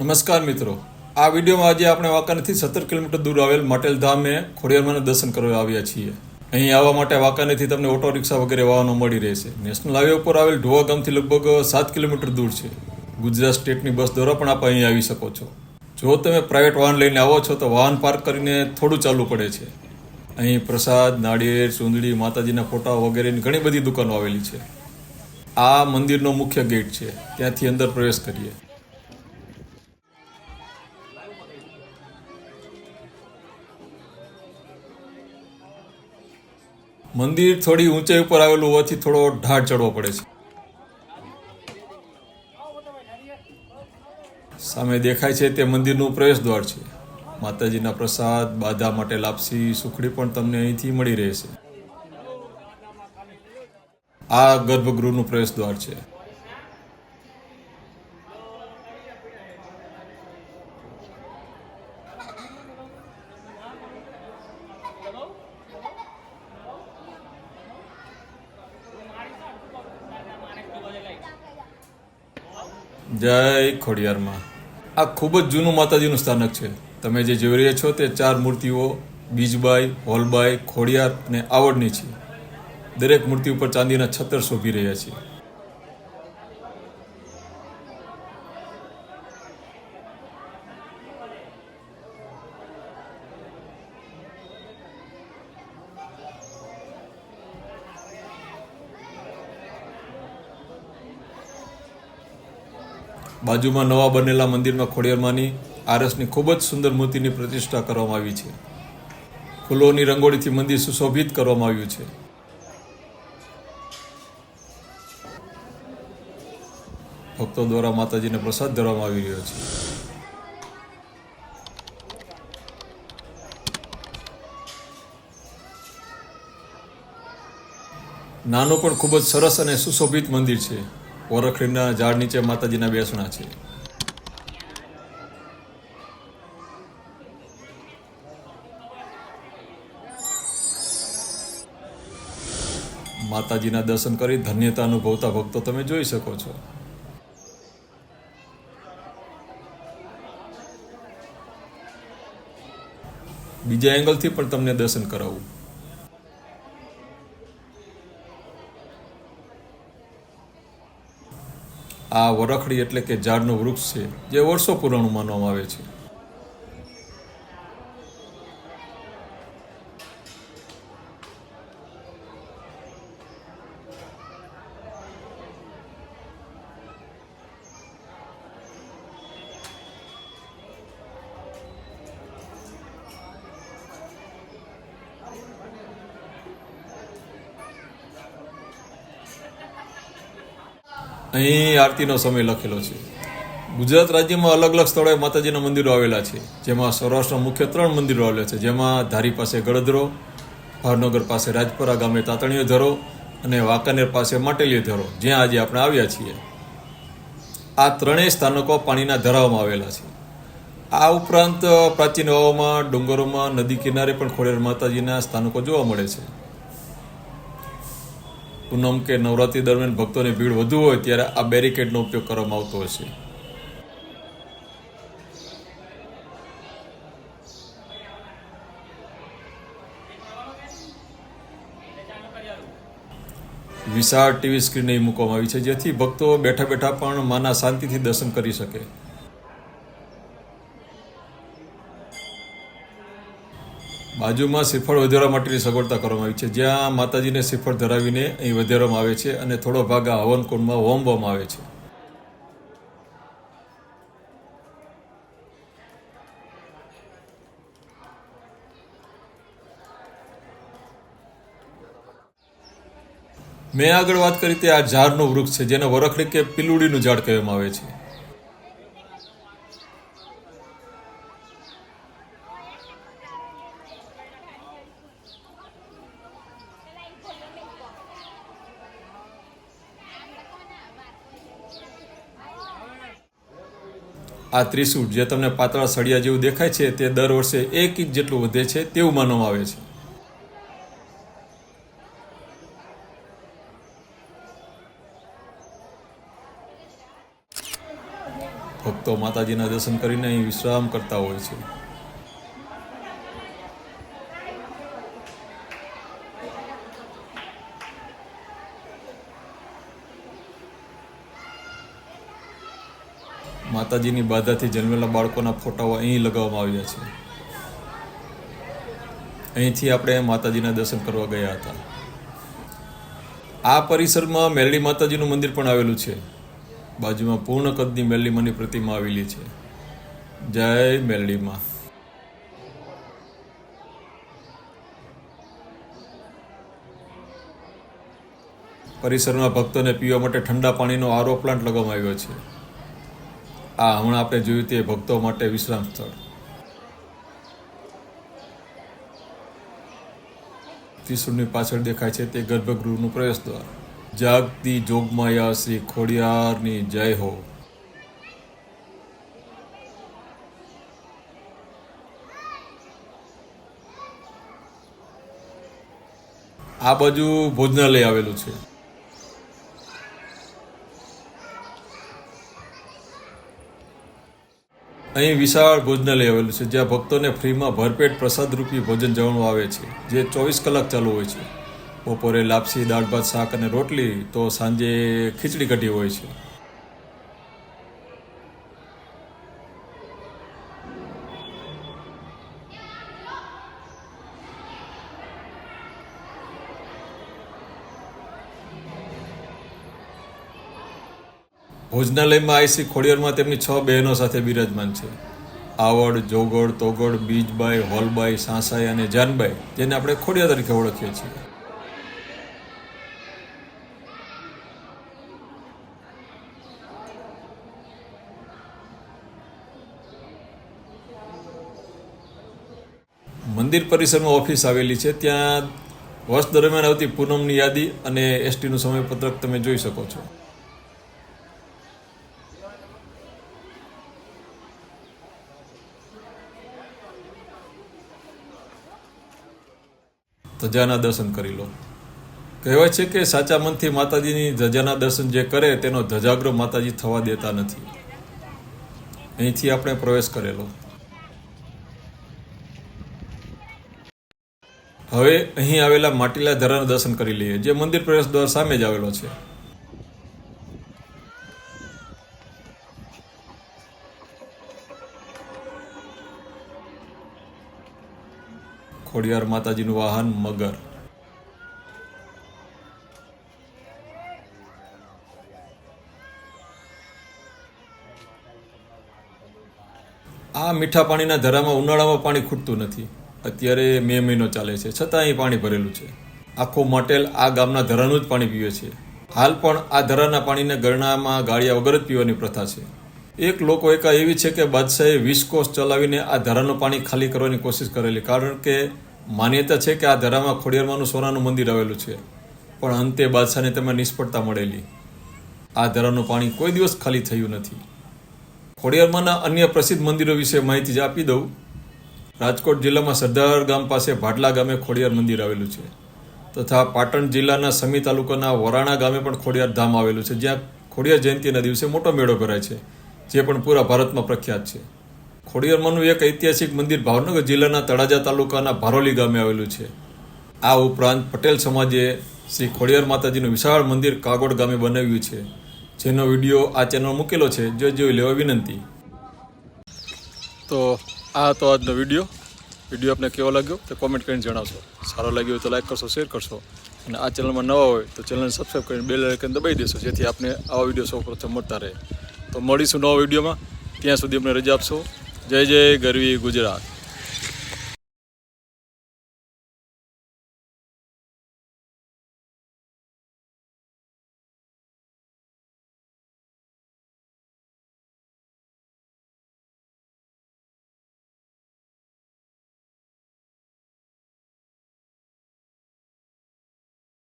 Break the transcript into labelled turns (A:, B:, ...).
A: નમસ્કાર મિત્રો. આ વિડીયોમાં આજે આપણે વાંકાનેરથી સત્તર કિલોમીટર દૂર આવેલ માટેલ ધામે ખોડિયારમાંના દર્શન કરવા આવ્યા છીએ. અહીં આવવા માટે વાંકાનેરથી તમને ઓટો રિક્ષા વગેરે વાહનો મળી રહેશે. નેશનલ હાઈવે ઉપર આવેલ ઢોવા ગામથી લગભગ સાત કિલોમીટર દૂર છે. ગુજરાત સ્ટેટની બસ દ્વારા પણ આપ અહીં આવી શકો છો. જો તમે પ્રાઇવેટ વાહન લઈને આવો છો, તો વાહન પાર્ક કરીને થોડું ચાલવું પડે છે. અહીં પ્રસાદ, નાળિયેર ચૂંદડી માતાજીના ફોટા વગેરેની ઘણી બધી દુકાનો આવેલી છે. આ મંદિરનો મુખ્ય ગેટ છે. ત્યાંથી અંદર પ્રવેશ કરીએ. મંદિર થોડી ઊંચાઈ ઉપર આવેલું હોવાથી થોડો ઢાળ ચડવો પડે છે. સામે દેખાય છે તે મંદિરનું પ્રવેશ દ્વાર છે. માતાજીના પ્રસાદ, બાધા માટે લાપસી, સુખડી પણ તમને અહીંથી મળી રહેશે. આ ગર્ભગૃહનું પ્રવેશ દ્વાર છે. જય ખોડિયારમાં. આ ખૂબ જ જૂનું માતાજીનું સ્થાનક છે. તમે જે જોઈ રહ્યા છો તે ચાર મૂર્તિઓ, બીજબાઈ, હોલબાઈ, ખોડિયાર અને આવડની છે. દરેક મૂર્તિ ઉપર ચાંદીના છત્તર શોભી રહ્યા છે બાજુમાં નવા બનેલા મંદિરમાં ખોડિયારમાંની આરસની ખૂબ જ સુંદર મૂર્તિની પ્રતિષ્ઠા કરવામાં આવી છે. ફૂલોની રંગોળીથી મંદિર સુશોભિત કરવામાં આવ્યું છે. ભક્તો દ્વારા માતાજીને પ્રસાદ ધરવામાં આવી રહ્યો છે. નાનું પણ ખૂબ જ સરસ અને સુશોભિત મંદિર છે. વરખડીના ઝાડ નીચે માતાજીના બેસણા છે. માતાજીના દર્શન કરી ધન્યતા અનુભવતા ભક્તો તમે જોઈ શકો છો. બીજા એંગલથી પણ તમને દર્શન કરાવું. આ વરખડી એટલે કે ઝાડનું વૃક્ષ છે જે વર્ષો પુરાણું માનવામાં આવે છે. અહીં આરતીનો સમય લખેલો છે. ગુજરાત રાજ્યમાં અલગ અલગ સ્થળોએ માતાજીના મંદિરો આવેલા છે. જેમાં સૌરાષ્ટ્રના મુખ્ય ત્રણ મંદિરો આવેલા છે. જેમાં ધારી પાસે ગળદરો ભાવનગર પાસે રાજપરા ગામે તાતણીયો ધરો અને વાંકાનેર પાસે માટેલીઓ ધરો, જ્યાં આજે આપણે આવ્યા છીએ. આ ત્રણેય સ્થાનકો પાણીના ધરાવમાં આવેલા છે. આ ઉપરાંત પ્રાચીન હવામાં ડુંગરોમાં, નદી કિનારે પણ ખોડેર માતાજીના સ્થાનકો જોવા મળે છે. પૂનમ કે નવરાત્રી દરમિયાન ભક્તોની ભીડ વધુ હોય ત્યારે આ બેરિકેડનો ઉપયોગ કરવામાં આવતો હશે વિશાળ ટીવી સ્ક્રીન મૂકવામાં આવી છે, જેથી ભક્તો બેઠા બેઠા પણ માના શાંતિથી દર્શન કરી શકે. બાજુમાં શ્રીફળ વધારવા માટેની સગવડતા કરવામાં આવી છે. જ્યાં માતાજીને શ્રીફળ ધરાવીને અહીં વધારવામાં આવે છે અને થોડો ભાગ આ હવન કુંડમાં હોમવામાં આવે છે. મેં આગળ વાત કરી તે આ ઝાડનું વૃક્ષ છે, જેને વરખડી કે પિલુડીનું ઝાડ કહેવામાં આવે છે. આ ત્રિશુળ જે તમને પાતળા સળિયા જેવું દેખાય છે, તે દર વર્ષે એક ઇંચ જેટલું વધે છે તેવું માનવામાં આવે છે. ભક્તો માતાજીના દર્શન કરીને અહીં વિશ્રામ કરતા હોય છે. માતાજીની બાધાથી જન્મેલા બાળકોના ફોટાઓ અહીં લગાવવામાં આવ્યા છે. અહીંથી આપણે માતાજીના દર્શન કરવા ગયા હતા. આ પરિસરમાં મેલડી માતાજીનું મંદિર પણ આવેલું છે. બાજુમાં પૂર્ણ કદની મેરડીમાંની પ્રતિમા આવેલી છે. જય મેલડીમાં પરિસરમાં ભક્તોને પીવા માટે ઠંડા પાણીનો આરો પ્લાન્ટ લગાવવામાં આવ્યો છે. આ હમણાં આપણે જોયું તે ભક્તો માટે વિશ્રામ સ્થળ. ત્રિશુળની પાછળ દેખાય છે તે ગર્ભગૃહનું પ્રવેશ દ્વાર. જાગતી જોગમાયા શ્રી ખોડિયારની જય હો. આ બાજુ ભોજનાલય આવેલું છે. અહીં વિશાળ ભોજનાલય આવેલું છે, જ્યાં ભક્તોને ફ્રીમાં ભરપેટ પ્રસાદ રૂપી ભોજન જવાનું આવે છે, જે ચોવીસ કલાક ચાલુ હોય છે. બપોરે લાપસી, દાળ ભાત, શાક અને રોટલી, તો સાંજે ખીચડી કઢી હોય છે. ભોજનાલયમાં આઈ શ્રી ખોડિયારમાં તેમની છ બહેનો સાથે બિરાજમાન છે. આવડ, જોગડ, તોગડ, બીજબાઈ, હોલબાઈ, સાંસાઈ અને જાનબાઈ, જેને આપણે ખોડિયા તરીકે ઓળખીએ છીએ. મંદિર પરિસરમાં ઓફિસ આવેલી છે. ત્યાં વર્ષ દરમિયાન આવતી પૂનમની યાદી અને એસટીનું સમયપત્રક તમે જોઈ શકો છો. ધજાના દર્શન કરી લો. કહેવાય છે કે સાચા મનથી માતાજીની ધજાના દર્શન જે કરે તેનો ધજાગ્રહ માતાજી થવા દેતા નથી. અહીંથી આપણે પ્રવેશ કરેલો. હવે અહીં આવેલા માટીલા ધરાના દર્શન કરી લઈએ. જે મંદિર પ્રવેશ દ્વાર સામે જ આવેલો છે. ખોડિયાર માતાજીનું વાહન મગર. આ મીઠા પાણીના ધરામાં ઉનાળામાં પાણી ખૂટતું નથી. અત્યારે મે મહિનો ચાલે છે. છતાં અહીં પાણી ભરેલું છે. આખું મટેલ આ ગામના ધરાનું જ પાણી પીવે છે. હાલ પણ આ ધરાના પાણીને ગરણામાં ગાળિયા વગર જ પીવાની પ્રથા છે. એક લોકો એકા એવી છે કે બાદશાહે વીસ કોષ ચલાવીને આ ધરાનું પાણી ખાલી કરવાની કોશિશ કરેલી. કારણ કે માન્યતા છે કે આ ધરામાં ખોડિયારમાંનું સોનાનું મંદિર આવેલું છે. પણ અંતે બાદશાહને તેમાં નિષ્ફળતા મળેલી. આ ધરાનું પાણી કોઈ દિવસ ખાલી થયું નથી. ખોડિયારમાંના અન્ય પ્રસિદ્ધ મંદિરો વિશે માહિતી જ આપી દઉં. રાજકોટ જિલ્લામાં સરદાર ગામ પાસે ભાટલા ગામે ખોડિયાર મંદિર આવેલું છે. તથા પાટણ જિલ્લાના સમી તાલુકાના વરાણા ગામે પણ ખોડિયાર ધામ આવેલું છે. જ્યાં ખોડિયાર જયંતિના દિવસે મોટો મેળો ભરાય છે. જે પણ પૂરા ભારતમાં પ્રખ્યાત છે. ખોડિયારમાંનું એક ઐતિહાસિક મંદિર ભાવનગર જિલ્લાના તળાજા તાલુકાના ભારોલી ગામે આવેલું છે. આ ઉપરાંત પટેલ સમાજે શ્રી ખોડિયાર માતાજીનું વિશાળ મંદિર કાગોડ ગામે બનાવ્યું છે. જેનો વીડિયો આ ચેનલ મૂકેલો છે. જો જોઈ લેવા વિનંતી. તો આ હતો આજનો વીડિયો. વીડિયો આપને કેવો લાગ્યો તે કોમેન્ટ કરીને જણાવશો. સારો લાગ્યો હોય તો લાઈક કરશો શેર કરશો. અને આ ચેનલમાં નવા હોય તો ચેનલને સબસ્ક્રાઈબ કરીને બેલ આઇકન દબાવી દેશો, જેથી આપને આવા વીડિયો સૌ પ્રથમ મળતા રહે. તો મળીશું નવા વિડીયોમાં. ત્યાં સુધી અમને રજા આપશો. જય જય ગરવી ગુજરાત.